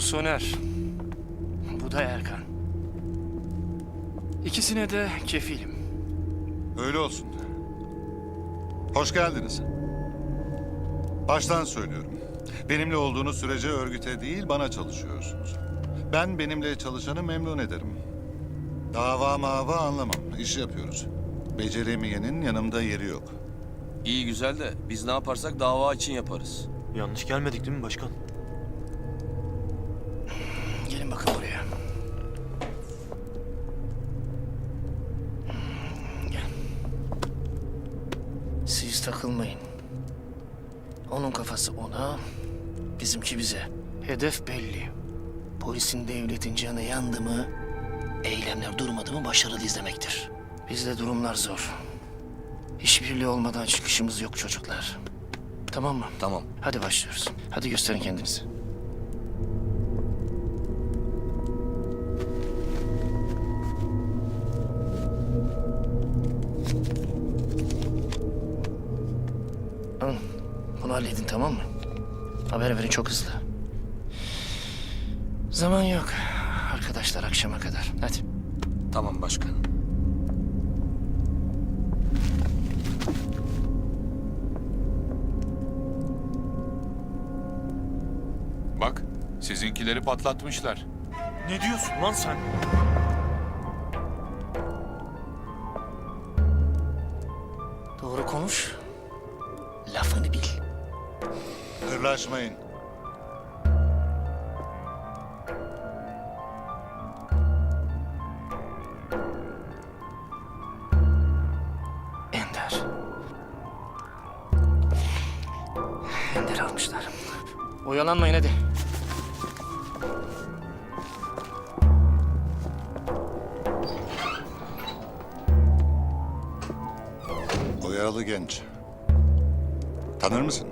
Bu Soner. Bu da Erkan. İkisine de kefilim. Öyle olsun. Hoş geldiniz. Baştan söylüyorum. Benimle olduğunuz sürece örgüte değil bana çalışıyorsunuz. Ben benimle çalışanı memnun ederim. Dava mava anlamam. İş yapıyoruz. Beceremeyenin yanımda yeri yok. İyi güzel de biz ne yaparsak dava için yaparız. Yanlış gelmedik değil mi başkan? Gelin bakın buraya. Siz takılmayın. Onun kafası ona, bizimki bize. Hedef belli. Polisin devletin canı yandı mı, eylemler durmadı mı başarılı izlemektir. Bizde durumlar zor. İşbirliği olmadan çıkışımız yok çocuklar. Tamam mı? Tamam. Hadi başlıyoruz. Hadi gösterin kendinizi. Alın. Bunu halledin tamam mı? Haber verin çok hızlı. Zaman yok. Arkadaşlar akşama kadar. Hadi. Tamam başkan. Bak, sizinkileri patlatmışlar. Ne diyorsun lan sen? Doğru konuş. Lafını bil. Hırlaşmayın. Ender. Ender almışlar. Oyalanmayın hadi. O yaralı genç. Tanır mısın?